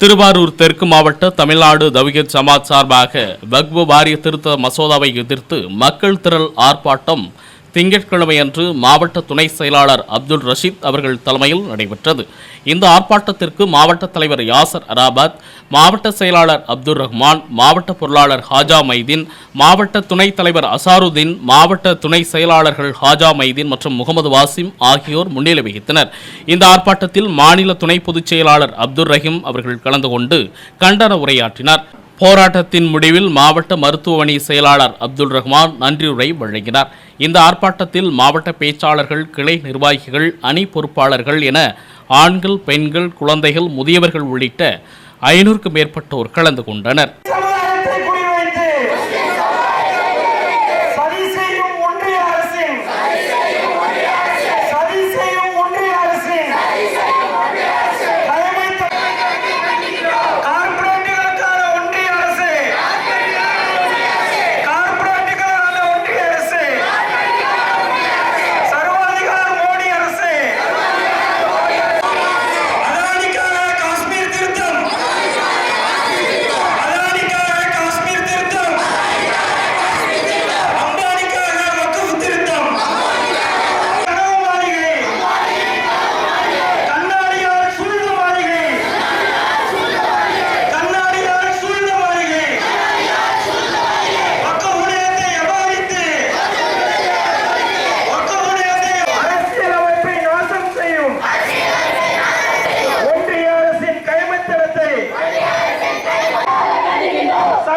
திருவாரூர் தெற்கு மாவட்ட தமிழ்நாடு தவிகர் ஜமாத் சார்பாக வக்பு வாரிய திருத்த மசோதாவை எதிர்த்து மக்கள் திரள் ஆர்ப்பாட்டம் திங்கட்கிழமையன்று மாவட்ட துணை செயலாளர் அப்துல் ரஷீத் அவர்கள் தலைமையில் நடைபெற்றது. இந்த ஆர்ப்பாட்டத்திற்கு மாவட்ட தலைவர் யாசர் அராபாத் மாவட்ட செயலாளர் அப்துல் ரஹ்மான் மாவட்ட பொருளாளர் ஹாஜா மைதீன் மாவட்ட துணைத் தலைவர் அசாருதீன் மாவட்ட துணை செயலாளர்கள் ஹாஜா மைதீன் மற்றும் முகமது வாசிம் ஆகியோர் முன்னிலை வகித்தனர். இந்த ஆர்ப்பாட்டத்தில் மாநில துணை பொதுச் செயலாளர் அப்துல் ரஹீம் அவர்கள் கலந்து கொண்டு கண்டன உரையாற்றினார். போராட்டத்தின் முடிவில் மாவட்ட மருத்துவமனை செயலாளர் அப்துல் ரஹ்மான் நன்றியுரை வழங்கினார். இந்த ஆர்ப்பாட்டத்தில் மாவட்ட பேச்சாளர்கள் கிளை நிர்வாகிகள் அணி பொறுப்பாளர்கள் என ஆண்கள் பெண்கள் குழந்தைகள் முதியவர்கள் உள்ளிட்ட ஐநூறுக்கும் மேற்பட்டோர் கலந்து கொண்டனர்.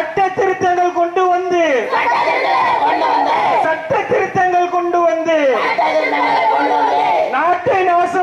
சட்ட திருத்தங்கள் கொண்டு வந்து சட்ட திருத்தங்கள் கொண்டு வந்து நாட்டை நாசம்